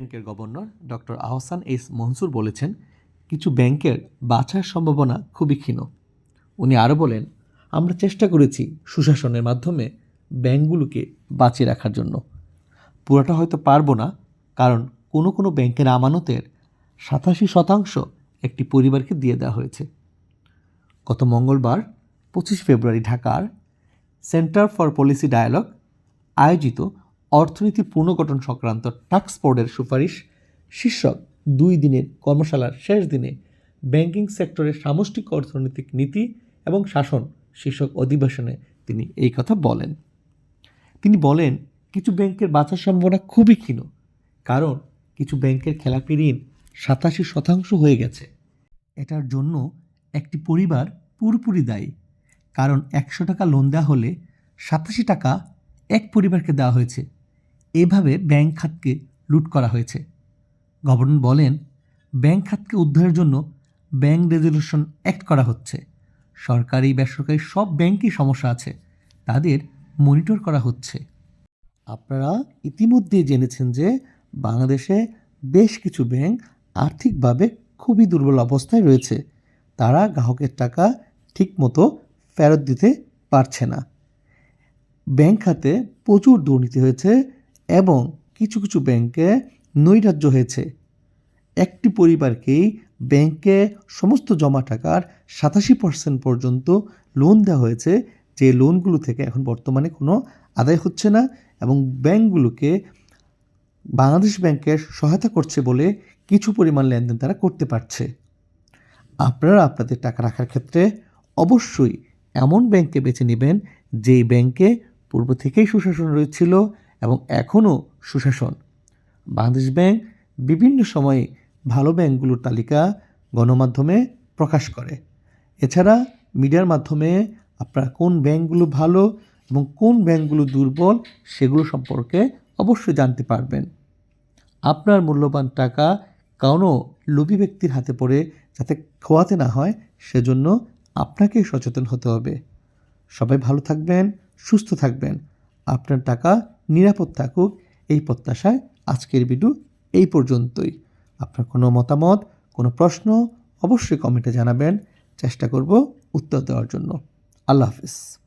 ব্যাংকের governor doctor Ahsan S Mansur বলেছেন, কিছু ব্যাংকের বাছার সম্ভাবনা খুবই ক্ষীণ। উনি আরও বলেন, আমরা চেষ্টা করেছি সুশাসনের মাধ্যমে ব্যাংকগুলোকে বাঁচিয়ে রাখার জন্য। পুরোটা হয়তো পারব না, কারণ কোনো কোনো ব্যাংকের আমানতের সাতাশি শতাংশ একটি পরিবারকে দিয়ে দেওয়া হয়েছে। গত মঙ্গলবার, পঁচিশ ফেব্রুয়ারি ঢাকার সেন্টার ফর পলিসি ডায়ালগ আয়োজিত অর্থনীতি পুনর্গঠন সংক্রান্ত টাস্ক বোর্ডের সুপারিশ, শীর্ষক দুই দিনের কর্মশালার শেষ দিনে ব্যাংকিং সেক্টরের সামষ্টিক অর্থনৈতিক নীতি এবং শাসন শীর্ষক অধিবেশনে তিনি এই কথা বলেন। তিনি বলেন, কিছু ব্যাংকের বাঁচার সম্ভাবনা খুবই ক্ষীণ, কারণ কিছু ব্যাংকের খেলাপি ঋণ সাতাশি শতাংশ হয়ে গেছে। এটার জন্য একটি পরিবার পুরোপুরি দায়ী, কারণ একশো টাকা লোন দেওয়া হলে সাতাশি টাকা এক পরিবারকে দেওয়া হয়েছে। এভাবে ব্যাংক খাতকে লুট করা হয়েছে। গভর্নর বলেন, ব্যাংক খাতকে উদ্ধারের জন্য ব্যাংক রেজলিউশন অ্যাক্ট করা হচ্ছে। সরকারি, বেসরকারি সব ব্যাংকই সমস্যা আছে। তাদের মনিটর করা হচ্ছে। আপনারা ইতিমধ্যে জেনেছেন যে বাংলাদেশে বেশ কিছু ব্যাংক আর্থিকভাবে খুবই দুর্বল অবস্থায় রয়েছে। তারা গ্রাহকের টাকা ঠিকমতো ফেরত দিতে পারছে না। ব্যাংক খাতে প্রচুর দুর্নীতি হয়েছে। এবং কিছু কিছু ব্যাংকে নৈরাজ্য হয়েছে। একটি পরিবারকেই ব্যাংকে সমস্ত জমা টাকার সাতাশি পার্সেন্ট পর্যন্ত লোন দেওয়া হয়েছে, যে লোনগুলো থেকে এখন বর্তমানে কোনো আদায় হচ্ছে না এবং ব্যাংকগুলোকে বাংলাদেশ ব্যাংকের সহায়তা করছে বলে কিছু পরিমাণ লেনদেন তারা করতে পারছে। আপনারা আপনাদের টাকা রাখার ক্ষেত্রে অবশ্যই এমন ব্যাংকে বেছে নেবেন যেই ব্যাংকে পূর্ব থেকেই সুশাসন রয়েছিল এবং এখনও সুশাসন। বাংলাদেশ ব্যাংক বিভিন্ন সময়ে ভালো ব্যাংকগুলোর তালিকা গণমাধ্যমে প্রকাশ করে। এছাড়া মিডিয়ার মাধ্যমে আপনারা কোন ব্যাংকগুলো ভালো এবং কোন ব্যাংকগুলো দুর্বল সেগুলো সম্পর্কে অবশ্যই জানতে পারবেন। আপনার মূল্যবান টাকা কোনো লোভী ব্যক্তির হাতে পড়ে যাতে খোয়াতে না হয়, সেজন্য আপনাকেই সচেতন হতে হবে। সবাই ভালো থাকবেন, সুস্থ থাকবেন। আপনার টাকা নিরাপদ থাকুক, এই প্রত্যাশায় আজকের ভিডিও এই পর্যন্তই। আপনার কোনো মতামত, কোনো প্রশ্ন অবশ্যই কমেন্টে জানাবেন। চেষ্টা করব উত্তর দেওয়ার জন্য। আল্লাহ হাফিজ।